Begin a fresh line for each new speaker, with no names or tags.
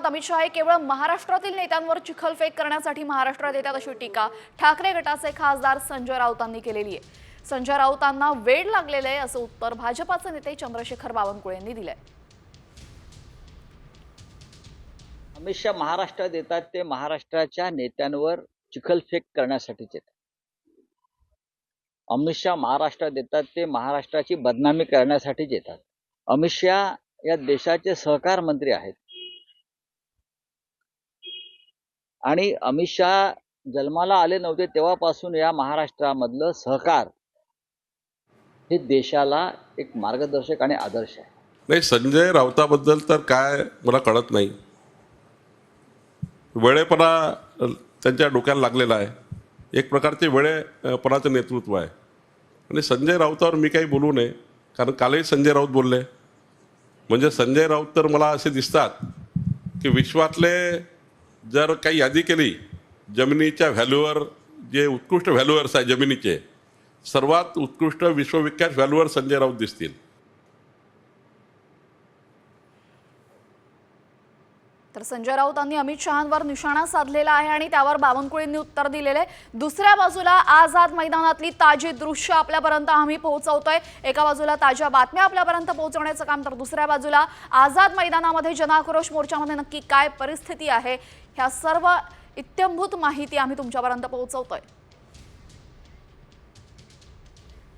विरोधात अमित शहा हे केवळ महाराष्ट्रातील नेत्यांवर चिखलफेक करण्यासाठी महाराष्ट्रात येतात अशी टीका ठाकरे गटाचे खासदार संजय राऊतांनी केलेली आहे. संजय राऊतांना वेळ लागलेला आहे असं उत्तर भाजपाचे नेते चंद्रशेखर बावनकुळे यांनी दिलंय.
अमित शहा महाराष्ट्रात येतात ते महाराष्ट्राच्या नेत्यांवर चिखलफेक करण्यासाठीच येतात. अमित शहा महाराष्ट्रात येतात ते महाराष्ट्राची बदनामी करण्यासाठीच येतात. अमित शहा या देशाचे सहकार मंत्री आहेत. आणि अमित शहा जन्माला आले नव्हते तेव्हापासून या महाराष्ट्रामधलं सहकार हे देशाला एक मार्गदर्शक आणि आदर्श आहे.
नाही संजय राऊताबद्दल तर काय मला कळत नाही. वेळेपणा त्यांच्या डोक्याला लागलेला आहे. एक प्रकारचे वेळेपणाचं नेतृत्व आहे. आणि संजय राऊतावर मी काही बोलू नये कारण कालही संजय राऊत बोलले. म्हणजे संजय राऊत तर मला असे दिसतात की विश्वातले जर काही यादी केली जमिनीच्या व्हॅल्यूवर जे उत्कृष्ट व्हॅल्युअर्स आहे जमिनीचे सर्वात उत्कृष्ट विश्वविख्यात व्हॅल्युअर संजय राऊत दिसतील.
तर संजय राऊतांनी अमित शहांवर निशाणा साधलेला आहे आणि त्यावर बावनकुळेंनी उत्तर दिलेले आहे. दुसऱ्या बाजूला आझाद मैदानातली ताजी दृश्य आपल्यापर्यंत आम्ही पोहोचवतोय. एका बाजूला ताज्या बातम्या आपल्यापर्यंत पोहोचवण्याचं काम तर दुसऱ्या बाजूला आझाद मैदानामध्ये जनाक्रोश मोर्चामध्ये नक्की काय परिस्थिती आहे ह्या सर्व इत्यंभूत माहिती आम्ही तुमच्यापर्यंत पोहोचवतोय.